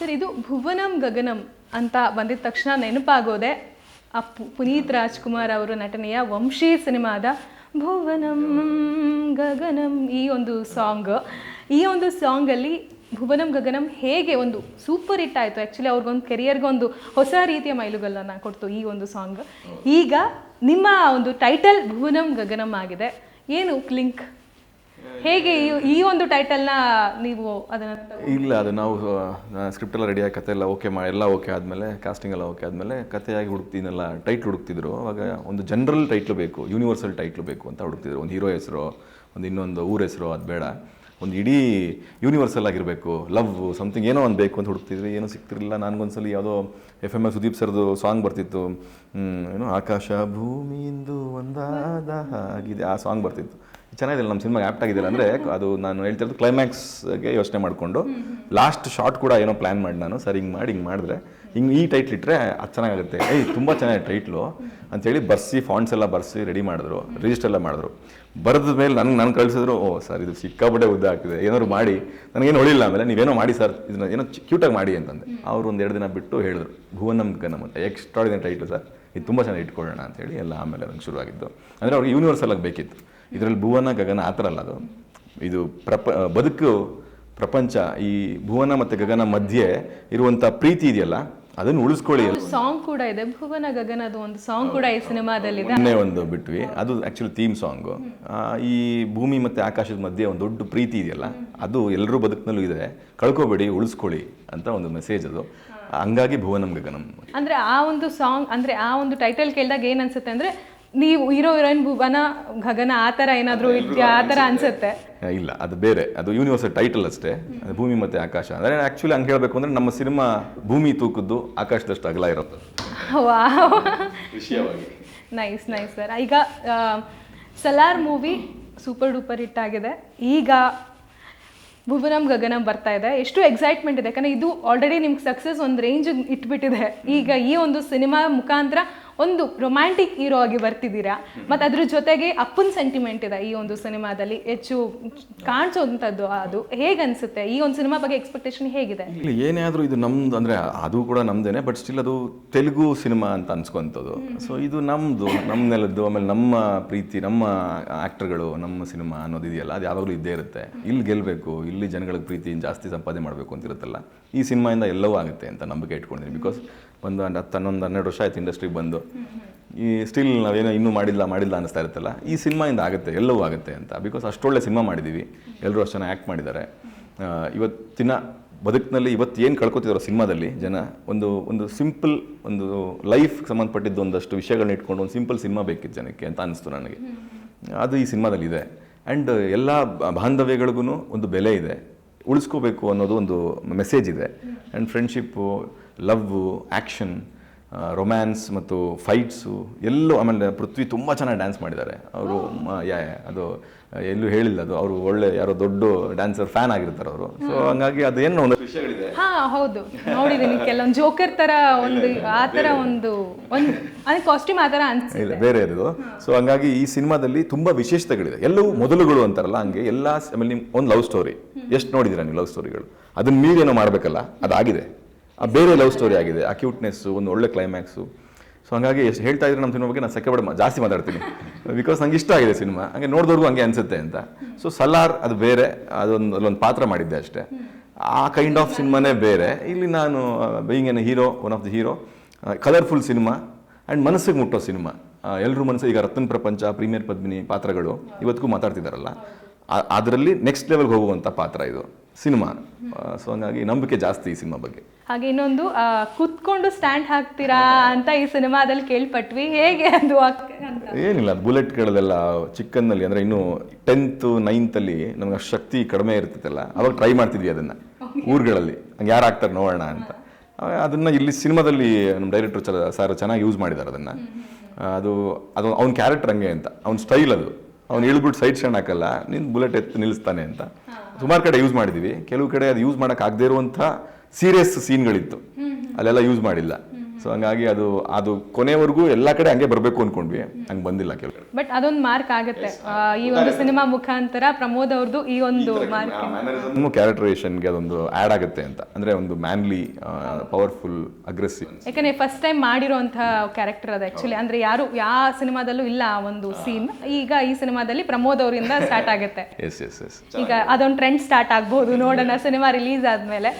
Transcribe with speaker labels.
Speaker 1: Sir, ಇದು ಭುವನಂ ಗಗನಂ ಅಂತ ಬಂದಿದ ತಕ್ಷಣ ನೆನಪಾಗೋದೆ ಆ ಪು- ಪುನೀತ್ ರಾಜ್ಕುಮಾರ್ ಅವರ ನಟನೆಯ ವಂಶಿ ಸಿನಿಮಾದ ಭುವನಂ ಗಗನಂ ಈ ಒಂದು ಸಾಂಗ್. ಈ ಒಂದು ಸಾಂಗಲ್ಲಿ ಭುವನಂ ಗಗನಂ ಹೇಗೆ ಒಂದು ಸೂಪರ್ ಹಿಟ್ ಆಯಿತು. ಆ್ಯಕ್ಚುಲಿ ಅವ್ರಿಗೊಂದು ಕೆರಿಯರ್ಗೆ ಒಂದು ಹೊಸ ರೀತಿಯ ಮೈಲುಗಲ್ಲನ್ನು ಕೊಡ್ತು ಈ ಒಂದು ಸಾಂಗ್. ಈಗ ನಿಮ್ಮ ಒಂದು ಟೈಟಲ್ ಭುವನಂ ಗಗನಂ ಆಗಿದೆ. ಏನು ಲಿಂಕ್ ಹೇಗೆ ಈ- ಒಂದು ಟೈಟಲ್ನ ನೀವು ಅದನ್ನ
Speaker 2: ಇಲ್ಲ, ಅದು ನಾವು ಸ್ಕ್ರಿಪ್ಟ್ ಎಲ್ಲ ರೆಡಿಯಾಗಿ ಕತೆ ಎಲ್ಲ ಓಕೆ ಮಾಡಿ ಎಲ್ಲ ಓಕೆ ಆದಮೇಲೆ ಕಾಸ್ಟಿಂಗ್ ಎಲ್ಲ ಓಕೆ ಆದಮೇಲೆ ಕಥೆಯಾಗಿ ಹುಡುಕ್ತಿದ್ನೆಲ್ಲ ಟೈಟ್ಲ್ ಹುಡುಕ್ತಿದ್ರು. ಅವಾಗ ಒಂದು ಜನರಲ್ ಟೈಟ್ಲ್ ಬೇಕು ಯೂನಿವರ್ಸಲ್ ಟೈಟ್ಲ್ ಬೇಕು ಅಂತ ಹುಡುಕ್ತಿದ್ರು. ಒಂದು ಹೀರೋ ಹೆಸರು, ಒಂದು ಇನ್ನೊಂದು ಊರ ಹೆಸರು, ಅದು ಬೇಡ. ಒಂದು ಇಡೀ ಯೂನಿವರ್ಸಲ್ ಆಗಿರಬೇಕು ಲವ್ ಸಮಥಿಂಗ್ ಏನೋ ಒಂದು ಬೇಕು ಅಂತ ಹುಡುಕ್ತಿದ್ವಿ. ಏನೂ ಸಿಗ್ತಿರಲಿಲ್ಲ. ನನಗೊಂದ್ಸಲಿ ಯಾವುದೋ ಎಫ್ ಎಂ ಎಸ್ ಸುದೀಪ್ ಸರ್ದು ಸಾಂಗ್ ಬರ್ತಿತ್ತು. ಏನೋ, ಆಕಾಶ ಭೂಮಿಯಿಂದ ಒಂದಾದ ಹಾಗಿದೆ. ಆ ಸಾಂಗ್ ಬರ್ತಿತ್ತು. ಚೆನ್ನಾಗಿದೆ ನಮ್ಮ ಸಿನಿಮಾಗೆ ಆ್ಯಪ್ಟ್ ಆಗಿದೆ ಅಂದರೆ ಅದು ನಾನು ಹೇಳ್ತಿರೋದು ಕ್ಲೈಮ್ಯಾಕ್ಸ್ಗೆ ಯೋಚನೆ ಮಾಡಿಕೊಂಡು ಲಾಸ್ಟ್ ಶಾರ್ಟ್ ಕೂಡ ಏನೋ ಪ್ಲ್ಯಾನ್ ಮಾಡಿ ನಾನು ಸರ್ ಹಿಂಗೆ ಮಾಡಿ ಹಿಂಗೆ ಮಾಡಿದ್ರೆ ಹಿಂಗೆ ಈ ಟೈಟ್ಲ್ ಇಟ್ಟರೆ ಅದು ಚೆನ್ನಾಗುತ್ತೆ ಏಯ್ ತುಂಬ ಚೆನ್ನಾಗಿದೆ ಟೈಟ್ಲು ಅಂತೇಳಿ ಬರ್ಸಿ ಫಾಂಟ್ಸ್ ಎಲ್ಲ ಬರ್ಸಿ ರೆಡಿ ಮಾಡಿದ್ರು ರಿಜಿಸ್ಟರ್ ಎಲ್ಲ ಮಾಡಿದ್ರು. ಬರೆದ ಮೇಲೆ ನನಗೆ ನಾನು ಕಳಿಸಿದ್ರು ಓ ಸರ್ ಇದು ಸಿಕ್ಕಾಪಟ್ಟೆ ಉದ್ದ ಆಗ್ತಿದೆ ಏನಾದ್ರು ಮಾಡಿ ನನಗೇನು ಹೊಳಿಲ್ಲ ಆಮೇಲೆ ನೀವೇನೋ ಮಾಡಿ ಸರ್ ಇದನ್ನ ಏನೋ ಕ್ಯೂಟಾಗಿ ಮಾಡಿ ಅಂತಂದೆ. ಅವ್ರು ಒಂದು ಎರಡು ದಿನ ಬಿಟ್ಟು ಹೇಳಿದ್ರು ಭುವನಂ ಗನಮ್ ಅಂತ ಎಕ್ಸ್ಟ್ರಾಡಿನರಿ ಟೈಟ್ಲು ಸರ್ ಇದು ತುಂಬ ಚೆನ್ನಾಗಿ ಇಟ್ಕೊಳ್ಳೋಣ ಅಂತೇಳಿ ಎಲ್ಲ ಆಮೇಲೆ ಅದಕ್ಕೆ ಶುರುವಾಗಿದ್ದು. ಅಂದರೆ ಅವ್ರಿಗೆ ಯೂನಿವರ್ಸಲ್ ಆಗಿ ಬೇಕಿತ್ತು. ಇದರಲ್ಲಿ ಭುವನ ಗಗನ ಆ ಥರ ಅಲ್ಲ ಅದು. ಇದು ಪ್ರಪ ಬದುಕು ಪ್ರಪಂಚ ಈ ಭುವನ ಮತ್ತು ಗಗನ ಮಧ್ಯೆ ಇರುವಂಥ ಪ್ರೀತಿ ಇದೆಯಲ್ಲ ಅದನ್ನು ಉಳಿಸ್ಕೊಳ್ಳಿ
Speaker 1: ಸಾಂಗ್ ಕೂಡ ಇದೆ. ಭುವನ ಗಗನದ ಒಂದು ಸಾಂಗ್ ಕೂಡ ಈ ಸಿನಿಮಾದಲ್ಲಿದೆ.
Speaker 2: ಮೊನ್ನೆ ಒಂದು ಬಿಟ್ವಿ. ಅದು ಆ್ಯಕ್ಚುಲಿ ಥೀಮ್ ಸಾಂಗು ಈ ಭೂಮಿ ಮತ್ತು ಆಕಾಶದ ಮಧ್ಯೆ ಒಂದು ದೊಡ್ಡ ಪ್ರೀತಿ ಇದೆಯಲ್ಲ ಅದು ಎಲ್ಲರೂ ಬದುಕಿನಲ್ಲೂ ಇದೆ. ಕಳ್ಕೊಬೇಡಿ ಉಳಿಸ್ಕೊಳ್ಳಿ ಅಂತ ಒಂದು ಮೆಸೇಜ್ ಅದು. ಹಂಗಾಗಿ ಭುವನಂ ಗಗನಂ.
Speaker 1: ಅಂದ್ರೆ ಆ ಒಂದು ಸಾಂಗ್ ಅಂದ್ರೆ ಆ ಒಂದು ಟೈಟಲ್ ಕೇಳಿದಾಗ ಏನ್ ಅನ್ಸುತ್ತೆ ಅಂದ್ರೆ ನೀವು ಹೀರೋ ಹೀರೋಯಿನ್ ಭುವನ ಗಗನ ಆ ಥರ ಏನಾದರೂ ಇದೆಯಾ ಆ ಥರ ಅನ್ಸುತ್ತೆ.
Speaker 2: ಇಲ್ಲ ಅದು ಬೇರೆ. ಅದು ಯೂನಿವರ್ಸಲ್ ಟೈಟಲ್ ಅಷ್ಟೇ. ಅದು ಭೂಮಿ ಮತ್ತು ಆಕಾಶ. ಅಂದರೆ ಆ್ಯಕ್ಚುಲಿ ಹಂಗೆ ಹೇಳಬೇಕು ಅಂದರೆ ನಮ್ಮ ಸಿನಿಮಾ ಭೂಮಿ ತೂಕದ್ದು ಆಕಾಶದಷ್ಟು ಅಗಲ ಇರುತ್ತೆ.
Speaker 1: ವಾವ್.
Speaker 2: ವಿಷಯವಾಗಿ.
Speaker 1: ನೈಸ್ ನೈಸ್ ಸರ್ ಈಗ Salaar movie super duper hit ಆಗಿದೆ. ಈಗ ಭುವನಂ ಗಗನಂ ಬರ್ತಾ ಇದೆ. ಎಷ್ಟು ಎಕ್ಸೈಟ್ಮೆಂಟ್ ಇದೆ. ಯಾಕಂದ್ರೆ ಇದು ಆಲ್ರೆಡಿ ನಿಮ್ಗೆ ಸಕ್ಸಸ್ ಒಂದು ರೇಂಜ್ ಇಟ್ಬಿಟ್ಟಿದೆ. ಈಗ ಈ ಒಂದು ಸಿನಿಮಾ ಮುಖಾಂತರ ಒಂದು ರೊಮ್ಯಾಂಟಿಕ್ ಹೀರೋ ಆಗಿ ಬರ್ತಿದ್ದೀರಾ? ಮತ್ತು ಅದ್ರ ಜೊತೆಗೆ ಅಪ್ಪನ ಸೆಂಟಿಮೆಂಟ್ ಇದೆ ಈ ಒಂದು ಸಿನಿಮಾದಲ್ಲಿ. ಹೆಚ್ಚು ಕಾಣಿಸೋಂಥದ್ದು ಅದು. ಹೇಗೆ ಅನ್ಸುತ್ತೆ? ಈ ಒಂದು ಸಿನಿಮಾ ಬಗ್ಗೆ ಎಕ್ಸ್ಪೆಕ್ಟೇಷನ್ ಹೇಗಿದೆ?
Speaker 2: ಇಲ್ಲಿ ಏನೇ ಆದರೂ ಇದು ನಮ್ದು ಅಂದರೆ ಅದು ಕೂಡ ನಮ್ದೇನೆ ಬಟ್ ಸ್ಟಿಲ್ ಅದು ತೆಲುಗು ಸಿನಿಮಾ ಅಂತ ಅನ್ಸ್ಕೊಂಥದ್ದು ಸೊ ಇದು ನಮ್ಮದು ನಮ್ಮ ನೆಲದ್ದು ಆಮೇಲೆ ನಮ್ಮ ಪ್ರೀತಿ ನಮ್ಮ ಆ್ಯಕ್ಟರ್ಗಳು ನಮ್ಮ ಸಿನಿಮಾ ಅನ್ನೋದು ಇದೆಯಲ್ಲ ಅದು ಯಾವಾಗಲೂ ಇದ್ದೇ ಇರುತ್ತೆ. ಇಲ್ಲಿ ಗೆಲ್ಲಬೇಕು ಇಲ್ಲಿ ಜನಗಳಿಗೆ ಪ್ರೀತಿ ಜಾಸ್ತಿ ಸಂಪಾದನೆ ಮಾಡಬೇಕು ಅಂತಿರುತ್ತಲ್ಲ ಈ ಸಿನಿಮಾಯಿಂದ ಎಲ್ಲವೂ ಆಗುತ್ತೆ ಅಂತ ನಂಬಿಕೆ ಇಟ್ಕೊಂಡಿದ್ದೀನಿ. ಬಿಕಾಸ್ ಒಂದು ಹತ್ತು ಹನ್ನೊಂದು ಹನ್ನೆರಡು ವರ್ಷ ಆಯ್ತು ಇಂಡಸ್ಟ್ರಿಗೆ ಬಂದು. ಈ ಸ್ಟಿಲ್ ನಾವೇನೋ ಇನ್ನೂ ಮಾಡಿಲ್ಲ ಮಾಡಿಲ್ಲ ಅನ್ನಿಸ್ತಾ ಇರುತ್ತಲ್ಲ, ಈ ಸಿನಿಮಾಯಿಂದ ಆಗುತ್ತೆ, ಎಲ್ಲವೂ ಆಗುತ್ತೆ ಅಂತ. ಬಿಕಾಸ್ ಅಷ್ಟೊಳ್ಳೆ ಸಿನಿಮಾ ಮಾಡಿದ್ದೀವಿ ಎಲ್ಲರೂ ಅಷ್ಟು ಜನ ಆ್ಯಕ್ಟ್ ಮಾಡಿದ್ದಾರೆ. ಇವತ್ತಿನ ಬದುಕಿನಲ್ಲಿ ಇವತ್ತು ಏನು ಕಳ್ಕೊತಿದ್ರು ಸಿನಿಮಾದಲ್ಲಿ ಜನ, ಒಂದು ಒಂದು ಸಿಂಪಲ್ ಒಂದು ಲೈಫ್ ಸಂಬಂಧಪಟ್ಟಿದ್ದು ಒಂದಷ್ಟು ವಿಷಯಗಳನ್ನ ಇಟ್ಕೊಂಡು ಒಂದು ಸಿಂಪಲ್ ಸಿನಿಮಾ ಬೇಕಿತ್ತು ಜನಕ್ಕೆ ಅಂತ ಅನಿಸ್ತು ನನಗೆ. ಅದು ಈ ಸಿನಿಮಾದಲ್ಲಿ ಇದೆ. ಆ್ಯಂಡ್ ಎಲ್ಲ ಬಾಂಧವ್ಯಗಳಿಗೂ ಒಂದು ಬೆಲೆ ಇದೆ. ಉಳಿಸ್ಕೋಬೇಕು ಅನ್ನೋದು ಒಂದು ಮೆಸೇಜ್ ಇದೆ. And friendship love action romance ಮತ್ತು ಫೈಟ್ಸು ಎಲ್ಲೂ ಆಮೇಲೆ ಪೃಥ್ವಿ ತುಂಬ ಚೆನ್ನಾಗಿ ಡ್ಯಾನ್ಸ್ ಮಾಡಿದ್ದಾರೆ. ಅವರು ಯಾ ಅದು ಎಲ್ಲೂ ಹೇಳಿಲ್ಲ ಅದು. ಅವರು ಒಳ್ಳೆ ಯಾರೋ ದೊಡ್ಡ ಡ್ಯಾನ್ಸರ್ ಫ್ಯಾನ್ ಆಗಿರ್ತಾರೆ ಅವರು. ಸೊ ಹಂಗಾಗಿ ಅದೇನು ಒಂದು ವಿಷಯಗಳಿದೆ.
Speaker 1: ಹಾ ಹೌದು. ನೋಡಿದ್ದೀನಿ ಕೆಲವೊಂದು ಜೋಕರ್ ತರ ಒಂದು ಆ ತರ ಒಂದು ಒಂದು ಅದೇ ಕಾಸ್ಟ್ಯೂಮ್ ಆ ತರ ಅನ್ಸುತ್ತೆ.
Speaker 2: ಇಲ್ಲ ಬೇರೆ ಅದು ಸೊ ಹಂಗಾಗಿ ಈ ಸಿನಿಮಾದಲ್ಲಿ ತುಂಬಾ ವಿಶೇಷತೆಗಳಿದೆ. ಎಲ್ಲವೂ ಮೊದಲುಗಳು ಅಂತಾರಲ್ಲ ಹಂಗೆ ಎಲ್ಲ ಆಮೇಲೆ ನಿಮ್ ಒಂದು ಲವ್ ಸ್ಟೋರಿ ಎಷ್ಟು ನೋಡಿದಿರ ನೀವು ಲವ್ ಸ್ಟೋರಿಗಳು ಅದನ್ನ ನೀವೇನೋ ಮಾಡ್ಬೇಕಲ್ಲ ಅದಾಗಿದೆ. ಬೇರೆ ಲವ್ ಸ್ಟೋರಿ ಆಗಿದೆ, ಆ ಕ್ಯೂಟ್ನೆಸ್ಸು ಒಂದು ಒಳ್ಳೆ ಕ್ಲೈಮ್ಯಾಕ್ಸು ಸೊ ಹಾಗಾಗಿ ಎಷ್ಟು ಹೇಳ್ತಾ ಇದ್ರೆ ನಮ್ಮ ಸಿನಿಮಾ ಬಗ್ಗೆ ನಾನು ಸೆಕೆ ಜಾಸ್ತಿ ಮಾತಾಡ್ತೀನಿ. ಬಿಕಾಸ್ ನಂಗೆ ಇಷ್ಟ ಆಗಿದೆ ಸಿನಿಮಾ ಹಂಗೆ ನೋಡಿದವ್ರಿಗೂ ಹಂಗೆ ಅನಿಸುತ್ತೆ ಅಂತ. ಸೊ ಸಲಾರ್ ಅದು ಬೇರೆ, ಅದೊಂದು ಅಲ್ಲೊಂದು ಪಾತ್ರ ಮಾಡಿದ್ದೆ ಅಷ್ಟೇ. ಆ ಕೈಂಡ್ ಆಫ್ ಸಿನಿಮಾನೇ ಬೇರೆ. ಇಲ್ಲಿ ನಾನು buying an hero one of the hero colourful cinema and ಮನಸ್ಸಿಗೆ ಮುಟ್ಟೋ ಸಿನಿಮಾ ಎಲ್ಲರೂ ಮನಸ್ಸು ಈಗ ರತ್ನ ಪ್ರಪಂಚ, ಪ್ರೀಮಿಯರ್ ಪದ್ಮಿನಿ ಪಾತ್ರಗಳು ಇವತ್ತಿಗೂ ಮಾತಾಡ್ತಿದ್ದಾರಲ್ಲ ಅದರಲ್ಲಿ ನೆಕ್ಸ್ಟ್ ಲೆವೆಲ್ಗೆ ಹೋಗುವಂಥ ಪಾತ್ರ ಇದು ಸಿನಿಮಾ. ಸೊ ಹಂಗಾಗಿ ನಂಬಿಕೆ ಜಾಸ್ತಿ ಈ ಸಿನಿಮಾ ಬಗ್ಗೆ.
Speaker 1: ಹಾಗೆ ಇನ್ನೊಂದು ಕುತ್ಕೊಂಡು ಸ್ಟ್ಯಾಂಡ್ ಹಾಕ್ತೀರಾ ಅಂತ ಈ ಸಿನಿಮಾದಲ್ಲಿ ಕೇಳ್ಪಟ್ವಿ. ಹೇಗೆ ಅದು ಏನಿಲ್ಲ ಬುಲೆಟ್
Speaker 2: ಏನಿಲ್ಲ ಬುಲೆಟ್ಗಳಲ್ಲೆಲ್ಲ ಚಿಕ್ಕನ್ನಲ್ಲಿ ಅಂದರೆ ಇನ್ನು ಟೆಂತು ನೈನ್ತಲ್ಲಿ ನಮ್ಗೆ ಅಷ್ಟು ಶಕ್ತಿ ಕಡಿಮೆ ಇರ್ತಿತ್ತಲ್ಲ ಅವಾಗ ಟ್ರೈ ಮಾಡ್ತಿದ್ವಿ ಅದನ್ನು. ಊರುಗಳಲ್ಲಿ. ಹಂಗೆ ಯಾರು ಆಗ್ತಾರೆ ನೋಡೋಣ ಅಂತ. ಅದನ್ನು ಅದನ್ನ ಇಲ್ಲಿ ಸಿನಿಮಾದಲ್ಲಿ ನಮ್ಮ ಡೈರೆಕ್ಟರ್ ಚಲ ಸರ್ ಚೆನ್ನಾಗಿ ಯೂಸ್ ಮಾಡಿದ್ದಾರೆ ಅದನ್ನು. ಅದು ಅದು ಅವ್ನ ಕ್ಯಾರೆಕ್ಟರ್ ಹಂಗೆ ಅಂತ. ಅವ್ನ ಸ್ಟೈಲ್ ಅದು. ಅವ್ನು ಇಳ್ಬಿಟ್ಟು ಸೈಡ್ ಸ್ಟ್ಯಾಂಡ್ ಹಾಕಲ್ಲ ನಿನ್ನ ಬುಲೆಟ್ ಎತ್ತು ನಿಲ್ಲಿಸ್ತಾನೆ ಅಂತ. ಸುಮಾರು ಕಡೆ ಯೂಸ್ ಮಾಡಿದ್ದೀವಿ ಕೆಲವು ಕಡೆ ಅದು ಯೂಸ್ ಮಾಡೋಕ್ಕಾಗದೇ ಇರುವಂಥ ಸೀರಿಯಸ್ ಸೀನ್ಗಳಿತ್ತು ಅಲ್ಲೆಲ್ಲ ಯೂಸ್ ಮಾಡಿಲ್ಲ. ಸೊ ಹಂಗಾಗಿ ಅದು ಅದು ಕೊನೆವರೆಗೂ ಎಲ್ಲ ಕಡೆ ಹಂಗೆ ಬರಬೇಕು ಅನ್ಕೊಂಡ್ವಿ. ಹಂಗೆ ಬಂದಿಲ್ಲ ಕೆಲವು
Speaker 1: ಬಟ್ ಅದೊಂದು ಮಾರ್ಕ್ ಆಗುತ್ತೆ. ಈ ಒಂದು ಸಿನಿಮಾ ಮುಖಾಂತರ ಪ್ರಮೋದ್ ಅವ್ರದ್ದು ಈ ಒಂದು ಮಾರ್ಕ್
Speaker 2: ಕ್ಯಾರೆಕ್ಟರೇಷನ್ಗೆ ಅದೊಂದು ಆ್ಯಡ್ ಆಗುತ್ತೆ ಅಂತ. ಅಂದರೆ ಒಂದು ಮ್ಯಾನ್ಲಿ ಪವರ್ಫುಲ್ ಅಗ್ರೆಸಿವ್
Speaker 1: ಯಾಕಂದ್ರೆ ಫಸ್ಟ್ ಟೈಮ್ ಮಾಡಿರೋಂತಹ ಕ್ಯಾರೆಕ್ಟರ್ ಅದು ಆ್ಯಕ್ಚುಲಿ ಅಂದರೆ ಯಾರು ಯಾವ ಸಿನಿಮಾದಲ್ಲೂ ಇಲ್ಲ ಆ ಒಂದು ಸೀನ್ ಈಗ ಈ ಸಿನಿಮಾದಲ್ಲಿ ಪ್ರಮೋದ್ ಅವರಿಂದ ಸ್ಟಾರ್ಟ್ ಆಗುತ್ತೆ.
Speaker 2: ಎಸ್ ಎಸ್ ಎಸ್
Speaker 1: ಈಗ ಅದೊಂದು ಟ್ರೆಂಡ್ ಸ್ಟಾರ್ಟ್ ಆಗ್ಬೋದು ನೋಡೋಣ ಸಿನಿಮಾ ರಿಲೀಸ್ ಆದ್ಮೇಲೆ.